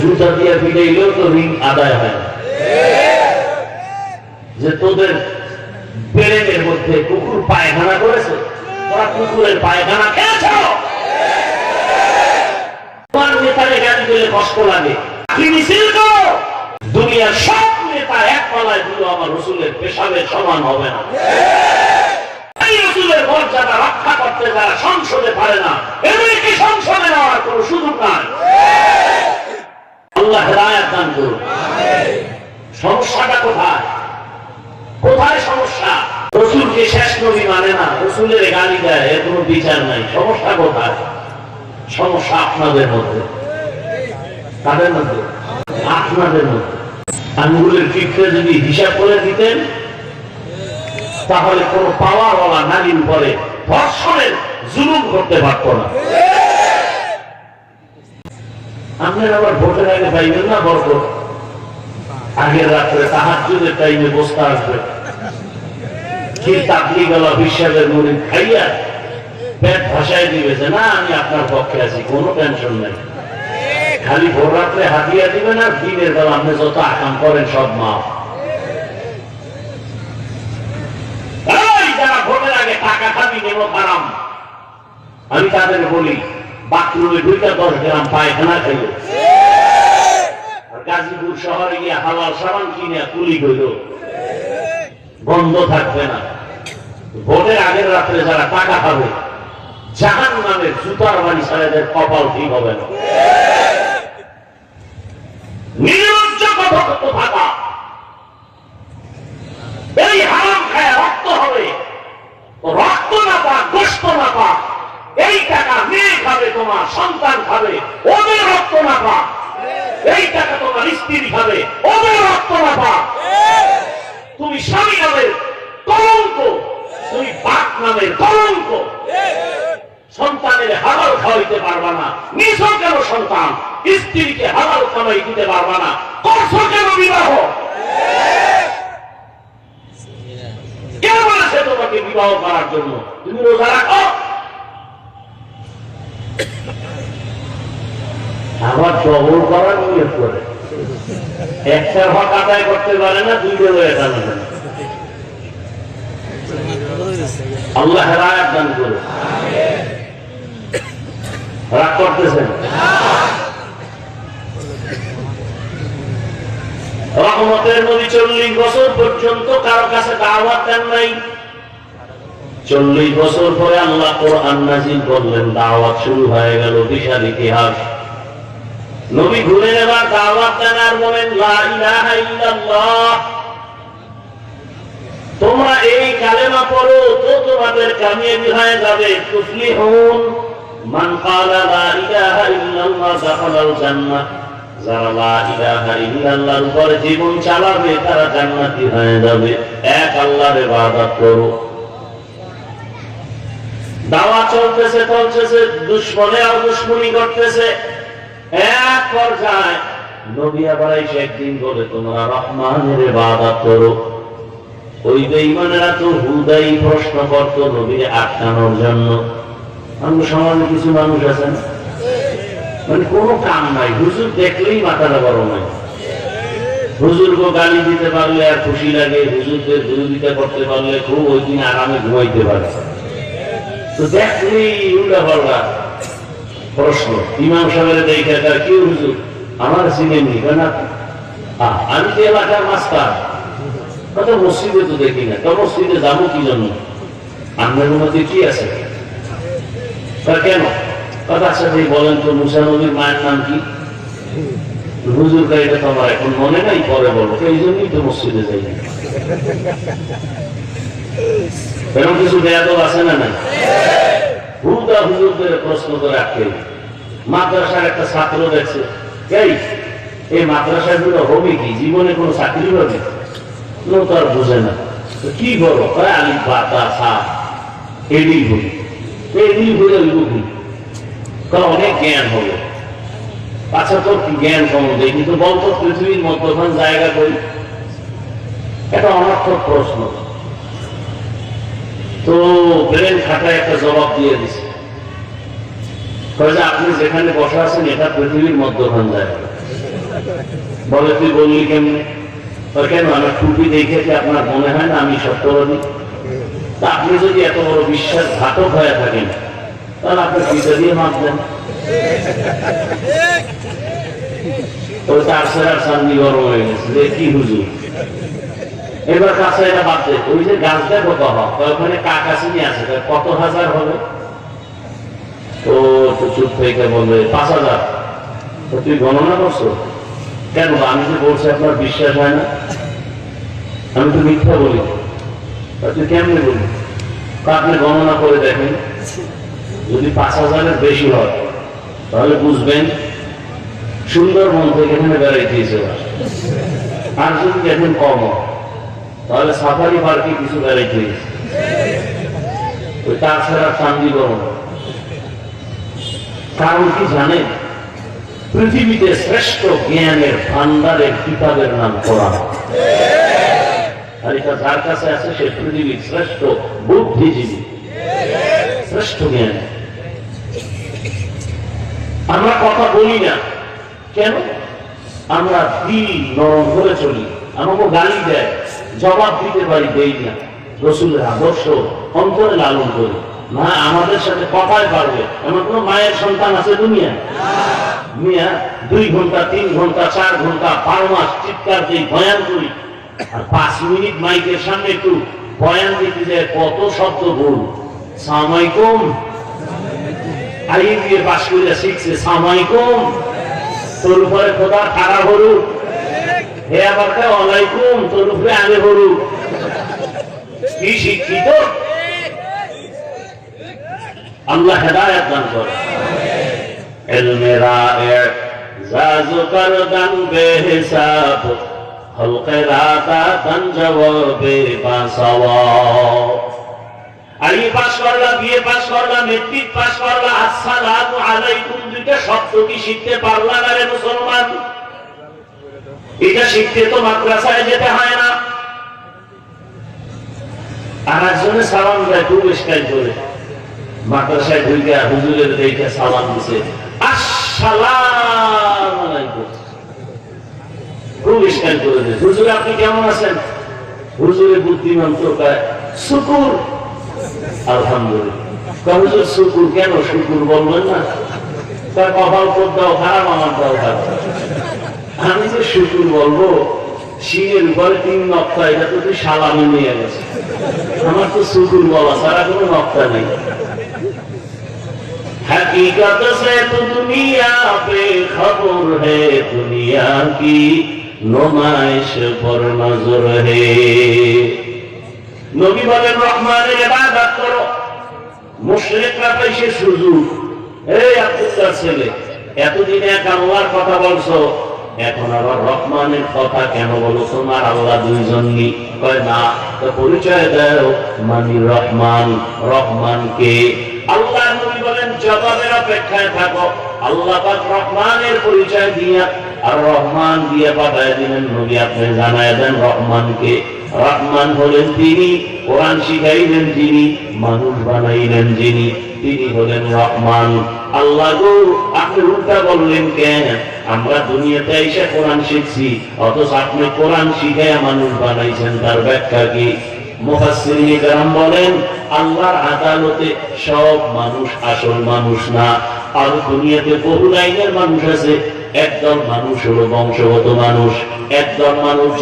জুতা দিয়ে ফিরাইলেও তো ঋণ আদায় হয় যে তোদের বেরেনের মধ্যে কুকুর পায়খানা করেছে, তোরা কুকুরের পায়খানা খেয়েছ? তোমার নেতারে কষ্ট লাগে। দুনিয়ার সব নেতা এক পালায় দিল, আমার রসুলের পেশাবের সমান হবে না। রসুলের মর্যাদা রক্ষা করতে যারা সংসদে পারে না, এদেরকে সংসদে নেওয়ার কোন সুযোগ নাই। আল্লাহ দান করুন। সমস্যাটা কোথায়? কোথায় সমস্যা? রসুলকে শেষ নবী মানে না, রসুলের গালি দেয়, এর কোনো বিচার নাই। সমস্যা কোথায়? সমস্যা আপনাদের মধ্যে। কাদের মধ্যে? আপনাদের মধ্যে। আঙ্গুলের ফিটকে যদি হিসাব করে দিতেন, তাহলে কোন পাওয়ারওয়ালা নারীর উপরে ধর্ষণের জুলুম করতে পারত না। আপনার আবার ভোটের আগে পাইবেন না বরকত আগের রাত্রে তাহাজুদের টাইমে বসতে আসবে। কি তাকলি বিশ্বাসের খাইয়া পেট ভাসায় দিবে যে, না, আমি আপনার পক্ষে আছি, কোনো টেনশন নেই। খালি ভোর রাত্রে হাতিয়া দিবেন আর দিনের বেলা আপনি যত আকাম করেন সব মা যারা ভোটের আগে টাকা খাবি নেব আমি তাদের বলি বাথরুমে দুইটা দশ গ্রাম পায়খানা খাইল গাজীপুর শহরে গিয়ে হালাল সাবান কিনে কুলি হইল। বন্ধ থাকবে না। ভোটের আগের রাত্রে যারা টাকা পাবে জাহান নামের জুতার বাড়ি সারাদের কপাল ঠিক হবে না। খায় রক্ত হবে। রক্ত না পাক, গোস্ত না পাক এই টাকা মেয়ে খাবে তোমার, সন্তান খাবে, ওদের রক্ত না পাক। এই টাকা তোমার স্ত্রী খাবে, ওদের রক্ত না পাক। তুমি স্বামী নামের কলঙ্ক তুমি বাপ নামের কলঙ্ক সন্তানের হালাল খাওয়াইতে পারবা না, নিজ কেন সন্তান? স্ত্রীকে হালাল খাওয়াই দিতে পারবা না, করছ কেন বিবাহ? কে বলেছে তোমাকে বিবাহ করার জন্য? তুমি রোজা রাখো? টবল করার নিয়োগ করে। আদায় করতে পারে না না। আল্লাহ দান রাগ করতেছেন? রহমতের নবী চল্লিশ বছর পর্যন্ত কারও কাছে দাওয়াত দেন নাই। চল্লিশ বছর পরে আল্লাহ কোরআন নাজিল করলেন, দাওয়াত শুরু হয়ে গেল বিশাল ইতিহাস। নবী ঘুরে এবার দাওয়াত দেন আর বলেন তোমরা এই কালেমা পড়ো, তো তোমাদের কামিয়াবি হয়ে যাবে। তুফলিহুন মান লা ইলাহা ইল্লাল্লাহ দাখালাল জান্নাহ। যারা লা ইলাহা ইল্লাল্লাহর উপর জীবন চালাবে, তারা জান্নাতি হয়ে যাবে। এক আল্লাহর ইবাদত করো। দাওয়া চলতেছে চলতেছে, দুশ্মনে আর দুশ্মনী করতেছে এক পর্যায়ে নবী আবার একদিন বলে, তোমরা রহমানের ইবাদত করো। ওই বেঈমানেরা তো হুদাই প্রশ্ন করত আটকানোর জন্য। আমি কিছু মানুষ আছেন মানে কোনো কাম নাই। হুজুর দেখলেই মাথাটা বড় নাই হুজুরকে গালি দিতে পারলে আর খুশি লাগে, হুজুরদের বিরোধিতা করতে পারলে খুব ওই দিন আরামে ঘুমাইতে পারে। তো দেখলেই উল্টা পাল্টা প্রশ্ন। ইমাম সাহেবের দেখে তার কি হুজুর? আমার সিনেমি না? আহ, আমি তো এলাকার মাস্টার কত মসজিদে তো দেখি না। তো মসজিদে যাব কি জন্য? আপনার মধ্যে কি আছে? তা কেন? কথা যে বলেন তো মুসা নবীর মায়ের নাম কি? হুজুর এটা তো আমার এখন মনে নাই পরে বলো তো এই জন্যই তো মসজিদে যাই না। এরকম কিছু বেয়াদব আছে না নাই? হুদা হুজুরদের প্রশ্ন করে আটকে মাদ্রাসার একটা ছাত্র দেখছে, এই এই মাদ্রাসাগুলো হবে কি? জীবনে কোনো চাকরি লোক তো আর বোঝে না। কি করো আলি পাতা সা এডি বলি এডি বলে লুকি কারণ অনেক জ্ঞান হবে। আচ্ছা তোর কি জ্ঞান সম্বন্ধে? কিন্তু বলতো পৃথিবীর মধ্যখান জায়গা করি এটা অনর্থক প্রশ্ন। তো ব্রেন খাটায় একটা জবাব দিয়ে দিছে। আপনি যেখানে বসে আছেন, এটা পৃথিবীর মধ্যখান জায়গা বলে, তুই বললি কেমনে? তো কেন? আমার টুপি দেখে কি আপনার মনে হয় না আমি সত্যবাদী তা আপনি যদি এত বড় বিশ্বাসঘাতক হয়ে থাকেন, তাহলে আপনি পিতা দিয়ে মাপ ওই তার সেরার সামনি গরম হয়ে গেছে। যে কি হুজুর? এবার কাছে এটা বাদ দেয় ওই যে গাছটা কত হয় ওখানে কাকাশিনি আছে। কত হাজার হবে? তো চুপ থেকে বলবে পাঁচ হাজার। তো তুই গণনা করছ? কেন? আমি যে বলছি আপনার বিশ্বাস হয় না। আমি তো মিথ্যা বলি। তুই কেমনে বলি আপনি গণনা করে দেখেন। যদি পাঁচ হাজারের বেশি হয় তাহলে বুঝবেন সুন্দরবন থেকে এখানে বেড়াইতে আর যদি দেখেন কম হয়, তাহলে সাফারি পার্কে কিছু বেড়াইতে ওই তাছাড়া চান্দি কারণ কি জানেন? পৃথিবীতে শ্রেষ্ঠ জ্ঞানের ভান্ডারের কিতাবের নাম কোরআন। আর এটা যার কাছে আছে, সে পৃথিবীর শ্রেষ্ঠ বুদ্ধিজীবী। শ্রেষ্ঠ জ্ঞান। আমরা কথা বলি না। কেন? আমরা দিল নরম করে চলি। আমাকে গালি দেয়। জবাব দিতে পারি, দেই না। রসুলের আদর্শ অন্তরে লালন করি না আমাদের সাথে কথায় পারবে এমন কোন মায়ের সন্তান আছে দুনিয়া? মিয়া, দুই ঘণ্টা, তিন ঘণ্টা, চার ঘণ্টা, বারো মাস চিৎকার দিই বয়ান করি। আর পাঁচ মিনিট মাইকের সামনে একটু বয়ান দিতে যায়, কত শব্দ ভুল সামাইকুম আইয়ে দিয়ে পাশ করিয়া শিখছে সামাইকুম তোর উপরে খোদা খারাপ হরুক হে আবার কা ওয়ালাইকুম তোর উপরে বলু কি শিক্ষিত? আল্লাহ দান এলমে দান হলকে রাতা দান জবাবে বাসাওয়া আমি করলাম বিয়ে পাস করলাম মেট্রিক পাস করলাম আসসালামু আলাইকুম, দুইটা শব্দ কি শিখতে পারলাম আরে মুসলমান? এটা শিখতে তো মাদ্রাসায় যেতে হয় না। আর একজনে সালাম দেয়, খুব মাদ্রাসায় ঢুকে হুজুরের দেখে সালাম দিছে কেমন আছেন? বুদ্ধিমান তো আলহামদুলিল্লাহ শুকুর কেন? শুকুর বলবেন না? কপাল দাও খারাপ আমার দাও খারাপ। আমি যে শুকুর বলবো শিঙের উপরে তিন নক্তা এটা তো তুই সালামি নিয়ে গেছে আমার তো শুকুর বলা সারা কোনো নক্তা নেই हकीकत से तो दुनिया पे खबर है दुनिया की नुमाइश पर नजर है নবী বলেন রহমানের ইবাদত করো মুশরিকরা পাইছে সুযোগ এই আব্দুল্লাহ ছেলে এতদিন এক আল্লাহর কথা বলছো এখন আবার রহমানের কথা কেন বলো তোমার আল্লাহ দুইজন কয়, না, তো পরিচয় দাও, মানি রহমান রহমান কে? আল্লাহ বলেন, জবাবের অপেক্ষায় থাকো। আল্লাহ রহমানের পরিচয় দিয়া আর রহমান দিয়ে পাঠায় দিলেন। নবী আপনি জানায় দেন রহমানকে রহমান হলেন তিনি, কোরআন শিখাইলেন যিনি, মানুষ বানাইলেন যিনি, তিনি হলেন রহমান। আল্লাহ গো, আপনি উল্টা বললেন কেন? আমরা দুনিয়াতে এসে কোরআন শিখছি, অথচ আপনি কোরআন শিখে মানুষ বানাইছেন, তার ব্যাখ্যা কি? বলেন, আল্লাহর আদালতে সব মানুষ আসল মানুষ না। আর দুনিয়াতে বহু লাইনের মানুষ আছে, একদল মানুষ হলো বংশগত মানুষ, একদল মানুষ